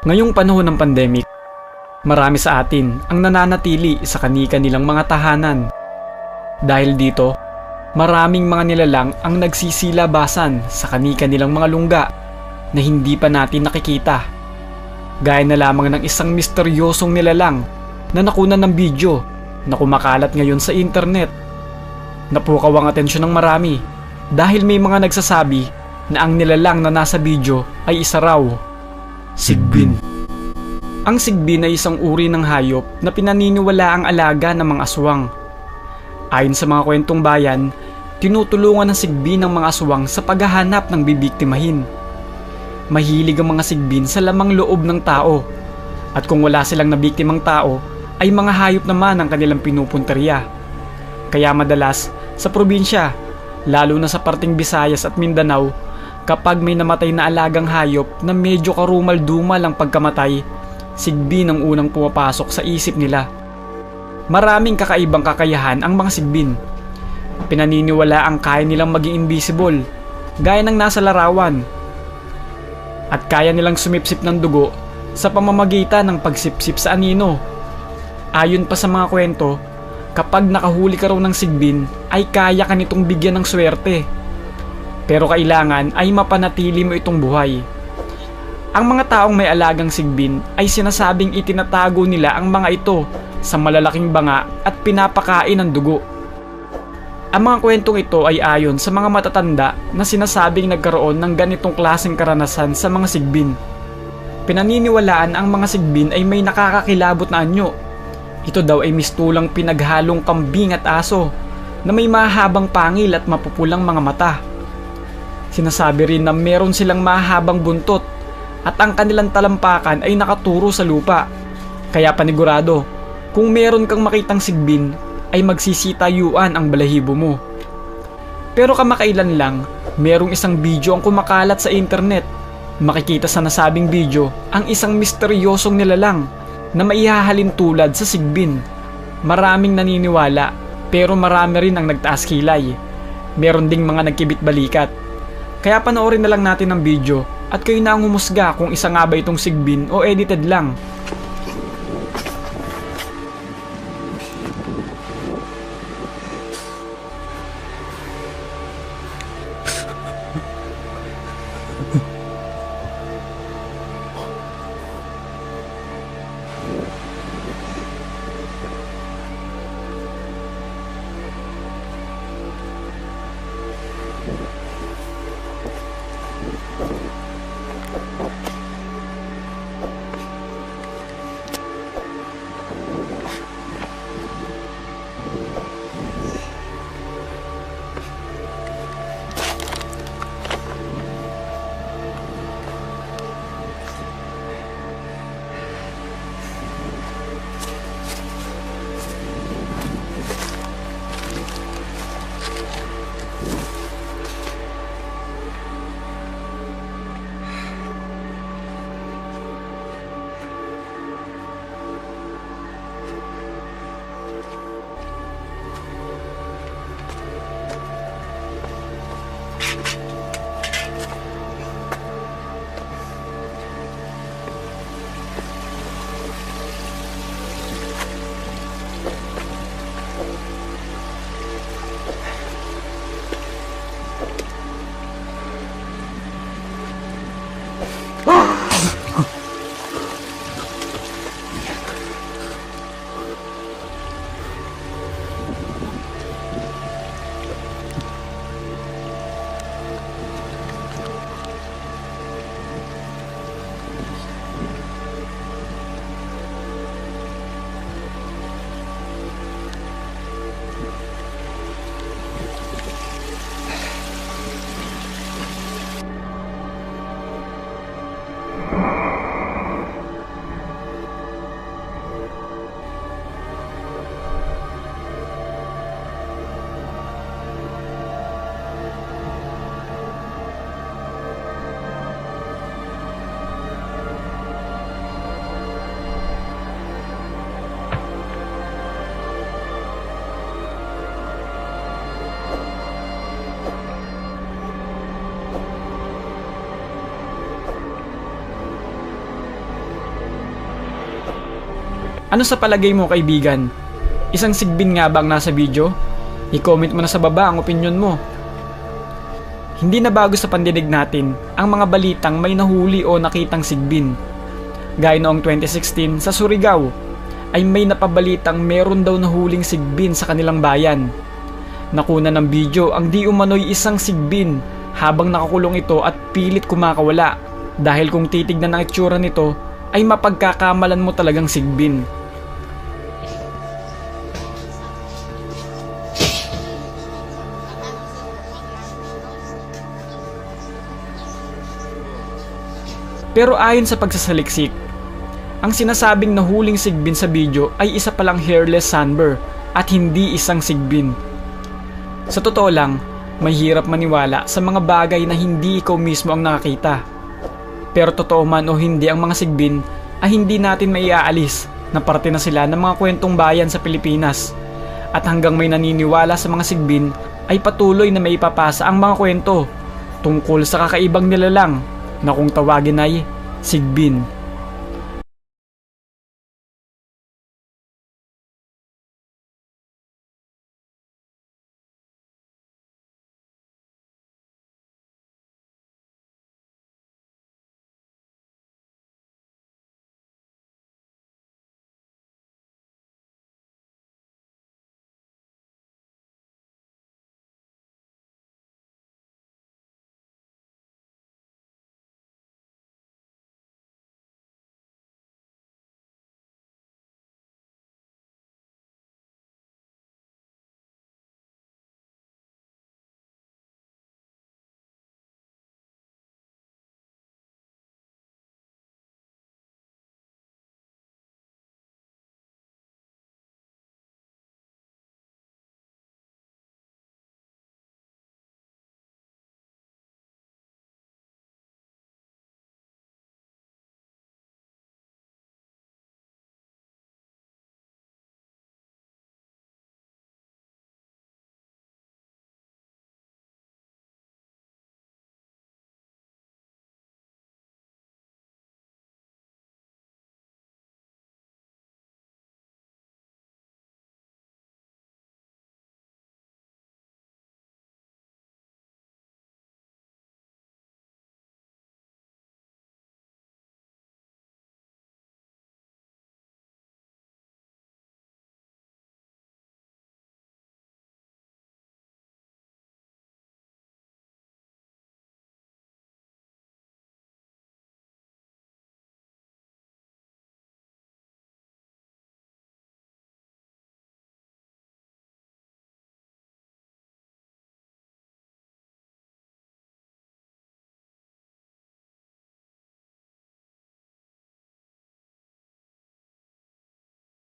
Ngayong panahon ng pandemic, marami sa atin ang nananatili sa kanika nilang mga tahanan. Dahil dito, maraming mga nilalang ang nagsisilabasan sa kanika nilang mga lungga na hindi pa natin nakikita. Gaya na lamang ng isang misteryosong nilalang na nakunan ng video na kumakalat ngayon sa internet. Napukaw ang atensyon ng marami dahil may mga nagsasabi na ang nilalang na nasa video ay isa raw. Sigbin. Ang sigbin ay isang uri ng hayop na pinaniniwala ang alaga ng mga aswang. Ayon sa mga kwentong bayan, tinutulungan ng sigbin ng mga aswang sa paghahanap ng bibiktimahin. Mahilig ang mga sigbin sa lamang loob ng tao. At kung wala silang nabiktimang tao, ay mga hayop naman ang kanilang pinupunteriya. Kaya madalas, sa probinsya, lalo na sa parting Visayas at Mindanao, kapag may namatay na alagang hayop na medyo karumal-dumal ang pagkamatay, sigbin ang unang pumapasok sa isip nila. Maraming kakaibang kakayahan ang mga sigbin. Pinaniniwala ang kaya nilang maging invisible, gaya ng nasa larawan. At kaya nilang sumipsip ng dugo sa pamamagitan ng pagsipsip sa anino. Ayon pa sa mga kwento, kapag nakahuli ka raw ng sigbin, ay kaya ka nitong bigyan ng swerte. Pero kailangan ay mapanatili mo itong buhay. Ang mga taong may alagang sigbin ay sinasabing itinatago nila ang mga ito sa malalaking banga at pinapakain ng dugo. Ang mga kwentong ito ay ayon sa mga matatanda na sinasabing nagkaroon ng ganitong klaseng karanasan sa mga sigbin. Pinaniniwalaan ang mga sigbin ay may nakakakilabot na anyo. Ito daw ay mistulang pinaghalong kambing at aso na may mahabang pangil at mapupulang mga mata. Sinasabi rin na meron silang mahabang buntot at ang kanilang talampakan ay nakaturo sa lupa. Kaya panigurado, kung meron kang makitang sigbin, ay magsisitayuan ang balahibo mo. Pero kamakailan lang, merong isang video ang kumakalat sa internet. Makikita sa nasabing video ang isang misteryosong nilalang na maihahalin tulad sa sigbin. Maraming naniniwala pero marami rin ang nagtaas kilay. Meron ding mga nagkibit balikat. Kaya panoorin na lang natin ang video at kayo na ang humusga kung isa nga ba itong sigbin o edited lang. えっ? Ano sa palagay mo kaibigan? Isang sigbin nga ba ang nasa video? I-comment mo na sa baba ang opinion mo. Hindi na bago sa pandinig natin ang mga balitang may nahuli o nakitang sigbin. Gaya noong 2016 sa Surigao ay may napabalitang meron daw nahuling sigbin sa kanilang bayan. Nakuna ng video ang di umano'y isang sigbin habang nakakulong ito at pilit kumakawala dahil kung titignan ang itsura nito ay mapagkakamalan mo talagang sigbin. Pero ayon sa pagsasaliksik, ang sinasabing nahuling sigbin sa video ay isa palang hairless sunbur at hindi isang sigbin. Sa totoo lang, may hirap maniwala sa mga bagay na hindi ikaw mismo ang nakakita. Pero totoo man o hindi ang mga sigbin ay hindi natin maiaalis na parte na sila ng mga kwentong bayan sa Pilipinas. At hanggang may naniniwala sa mga sigbin ay patuloy na may ipapasa ang mga kwento tungkol sa kakaibang nilalang na kung tawagin ay sigbin.